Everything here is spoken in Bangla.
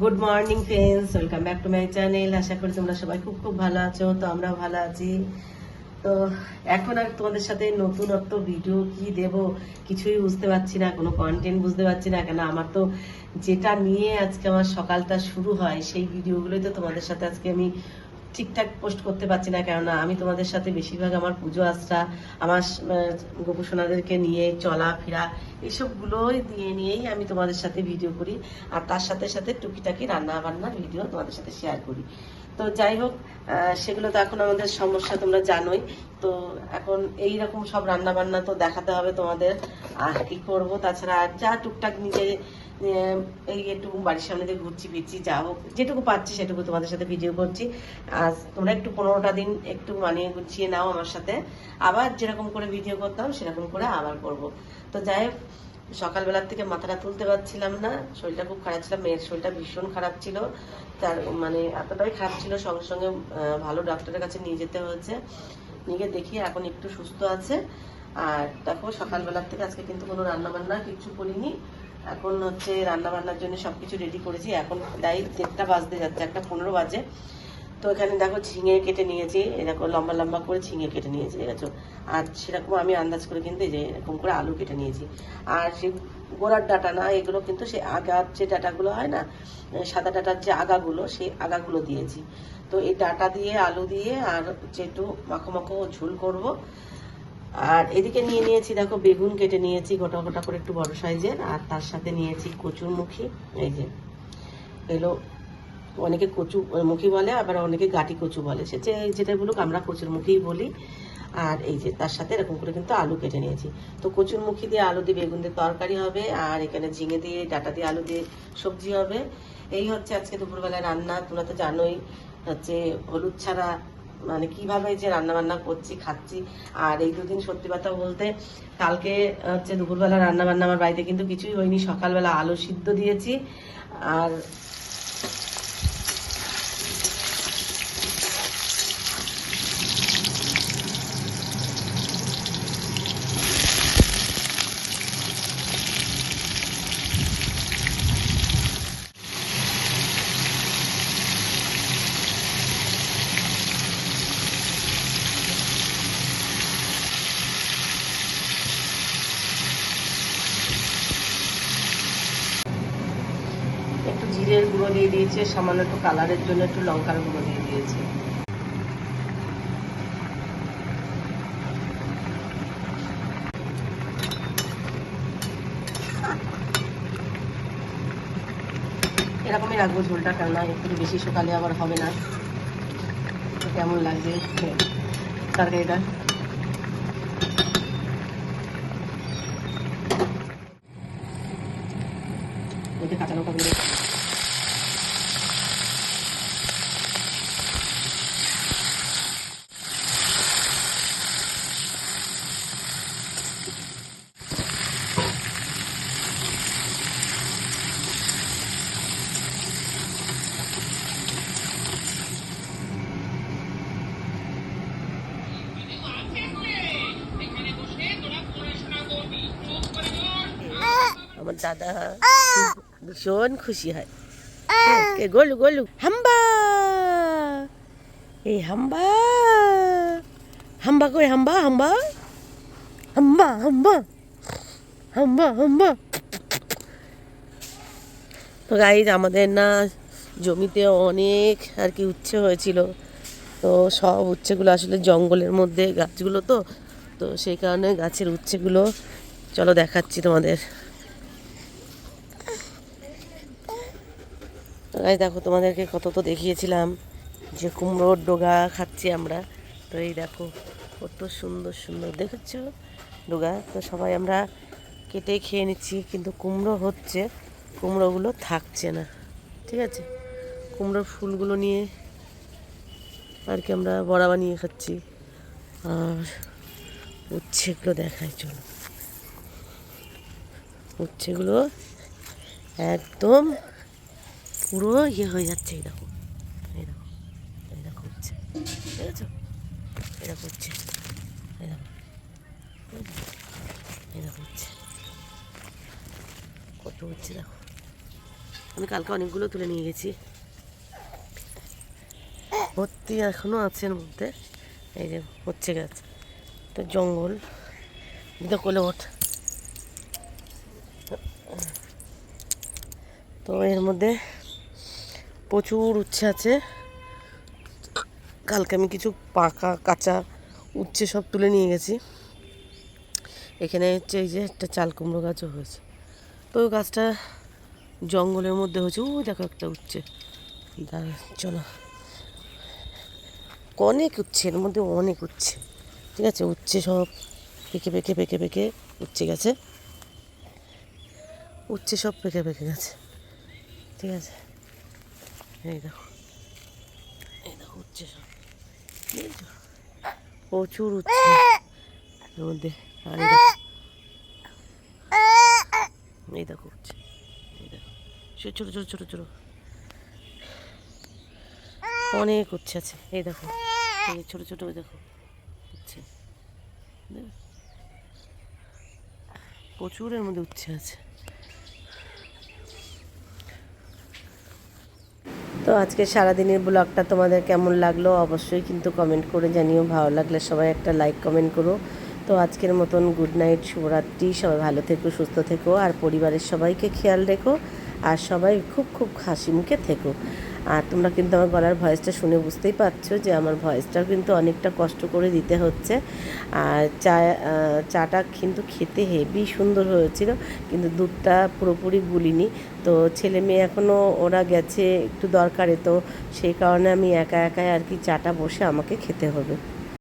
Good morning friends welcome back to my channel আশা করি তোমরা সবাই খুব খুব ভালো আছো, তো আমরাও ভালো আছি। তো এখন আর তোমাদের সাথে নতুনত্ব ভিডিও কি দেব কিছুই বুঝতে পারছি না, কোনো কন্টেন্ট বুঝতে পারছি না, কেন আমার তো যেটা নিয়ে আজকে আমার সকালটা শুরু হয়, সেই ভিডিওগুলোই তো তোমাদের সাথে আজকে আমি ঠিকঠাক পোস্ট করতে পারছি না, কেননা আমি তোমাদের সাথে বেশিরভাগ আমার পুজো আশ্রা, আমার গোপুসোনাদেরকে নিয়ে চলাফেরা এসবগুলোই দিয়ে নিয়েই আমি তোমাদের সাথে ভিডিও করি। আর তার সাথে সাথে টুকিটাকি রান্না বান্নার ভিডিও তোমাদের সাথে শেয়ার করি। তো যাই হোক সেগুলো তো এখন আমাদের সমস্যা, তোমরা জানোই। তো এখন এই রকম সব রান্না বান্না তো দেখাতে হবে তোমাদের আর কি করব। তাছাড়া আর যা টুকটাক নিজে এই একটু বাড়ির সামনে দিয়ে ঘুরছি ফিরছি, যা হোক, যেটুকু পাচ্ছি সেটুকু তোমাদের সাথে ভিডিও করছি। আর তোমরা একটু পনেরোটা দিন একটু মানিয়ে গুছিয়ে নাও আমার সাথে। আবার যেরকম করে ভিডিও করতাম, সেরকম করে আবার করব। তো যাই হোক সকালবেলার থেকে মাথাটা তুলতে পারছিলাম না, শরীরটা খুব খারাপ ছিল, মেয়ের শরীরটা ভীষণ খারাপ ছিল। তার মানে এতটাই খারাপ ছিল, সঙ্গে সঙ্গে ভালো ডাক্তারের কাছে নিয়ে যেতে হয়েছে। নিয়ে গিয়ে দেখি এখন একটু সুস্থ আছে। আর দেখো, সকালবেলার থেকে আজকে কিন্তু কোনো রান্না বান্না কিছু করিনি। এখন হচ্ছে রান্নাবান্নার জন্য সবকিছু রেডি করেছি। এখন প্রায় দেড়টা বাজতে যাচ্ছে, একটা পনেরো বাজে। তো এখানে দেখো ঝিঙে কেটে নিয়েছি এরকম লম্বা লম্বা করে ঝিঙে কেটে নিয়েছি, ঠিক আছে? আর সেরকম আমি আন্দাজ করে কিন্তু যে এরকম করে আলু কেটে নিয়েছি। আর সেই গোড়ার ডাটা না, এগুলো কিন্তু সেই আগার যে ডাটাগুলো হয় না সাদা ডাটার যে আগাগুলো, সেই আগাগুলো দিয়েছি। তো এই ডাটা দিয়ে, আলু দিয়ে, আর একটু মাখো মাখো ঝোল করব। আর এদিকে নিয়ে নিয়েছি, দেখো বেগুন কেটে নিয়েছি, গোটা গোটা করে একটু বড় সাইজের। আর তার সাথে নিয়েছি কচুরমুখী, এই যে এলো অনেকে কচু, মুখী বলে, আবার অনেকে গাটি কচু বলে। সে যেটা বলুক, আমরা কচুর মুখেই বলি। আর এই যে তার সাথে এরকম করে কিন্তু আলু কেটে নিয়েছি। তো কচুর মুখী দিয়ে আলু দিয়ে বেগুন দিয়ে তরকারি হবে, আর এখানে ঝিঙে দিয়ে, ডাটা দিয়ে আলু দিয়ে সবজি হবে। এই হচ্ছে আজকে দুপুরবেলায় রান্না। তোমরা তো জানোই, হচ্ছে হলুদ ছাড়া মানে কীভাবে যে রান্না বান্না করছি, খাচ্ছি। আর এই দুদিন সত্যি কথা বলতে, কালকে হচ্ছে দুপুরবেলা রান্না বান্না আমার বাড়িতে কিন্তু কিছুই হয়নি। সকালবেলা আলু সিদ্ধ দিয়েছি। আর একটু জিরের গুঁড়ো দিয়ে দিয়েছে, সামান্য একটু কালারের জন্য একটু লঙ্কার গুঁড়ো দিয়ে দিয়েছে। এরকমই রাখব ঝোলটা, কেননা একটু বেশি সকালে আবার হবে না। কেমন লাগবে তরকারিটা। কাঁচা লঙ্কা আমার দাদা ভীষণ খুশি হয়। কে গোলু গোলু। হাম্বা! এই হাম্বা! হাম্বা কই হাম্বা হাম্বা? হাম্বা হাম্বা! হাম্বা হাম্বা! তো গাইজ আমাদের না জমিতে অনেক আর কি উচ্ছে হয়েছিল। তো সব উচ্ছেগুলো আসলে জঙ্গলের মধ্যে গাছগুলো তো। তো সেই কারণে গাছের উচ্ছেগুলো চলো দেখাচ্ছি তোমাদের। এই দেখো, তোমাদেরকে কত তো দেখিয়েছিলাম যে কুমড়োর ডোগা খাচ্ছি আমরা। তো এই দেখো, কত সুন্দর সুন্দর, দেখেছ ডোগা? তো সবাই আমরা কেটে খেয়ে নিচ্ছি, কিন্তু কুমড়ো হচ্ছে, কুমড়োগুলো থাকছে না, ঠিক আছে? কুমড়োর ফুলগুলো নিয়ে আর কি আমরা বড়া বানিয়ে খাচ্ছি। আর উচ্ছেগুলো দেখাই, চলো। উচ্ছেগুলো একদম পুরো ইয়ে হয়ে যাচ্ছে, এই দেখো। এই দেখো এই দেখো হচ্ছে। দেখেছ? এই দেখো হচ্ছে। এই দেখো। এই দেখো হচ্ছে। কত হচ্ছে, দেখো। আমি কালকে অনেকগুলো তুলে নিয়ে গেছি। ভর্তি এখনও আছে এর মধ্যে। এই যে হচ্ছে গাছ। তো জঙ্গল। তো কোলে ওঠ তো এর মধ্যে প্রচুর উচ্ছে আছে। কালকে আমি কিছু পাকা, কাঁচা উচ্ছে সব তুলে নিয়ে গেছি। এখানে হচ্ছে এই যে একটা চাল কুমড়ো গাছও হয়েছে। তো ওই গাছটা জঙ্গলের মধ্যে হয়েছে। ও, দেখো একটা উচ্ছে। চলো। অনেক উচ্ছে, এর মধ্যে অনেক উচ্ছে। ঠিক আছে, উচ্ছে সব পেকে পেকে পেকে পেকে উচ্ছে গেছে। উচ্ছে সব পেকে পেকে গেছে। ঠিক আছে। এই দেখো। এই দেখো উচ্ছে সব? প্রচুর উচ্ছে এর মধ্যে আর এই দেখো উচ্ছে এই দেখো। সে ছোটো ছোটো ছোটো ছোটো। অনেক উচ্ছে আছে। এই দেখো। এই ছোট ছোট দেখো। উচ্ছে দেখো? প্রচুর এর মধ্যে উচ্ছে আছে। তো আজকে সারাদিনের ব্লগটা তোমাদের কেমন লাগল অবশ্যই কিন্তু কমেন্ট করে জানিও। ভালো লাগলে সবাই একটা লাইক কমেন্ট করো। তো আজকের মতন গুড নাইট শুভরাত্রি। সবাই ভালো থেকো, সুস্থ থেকো। আর পরিবারের সবাইকে খেয়াল রেখো। আর সবাই খুব খুব হাসি মুখে থেকো। আর তোমরা কিন্তু আমার গলার ভয়েসটা শুনে বুঝতেই পারছ যে আমার ভয়েসটাও কিন্তু অনেকটা কষ্ট করে দিতে হচ্ছে। আর চা চাটা কিন্তু খেতে হেভি সুন্দর হয়েছিল, কিন্তু দুধটা পুরোপুরি গুলিনি। তো ছেলে মেয়ে এখনও ওরা গেছে একটু দরকারে, তো সেই কারণে আমি একা একাই আর কি চাটা বসে আমাকে খেতে হবে।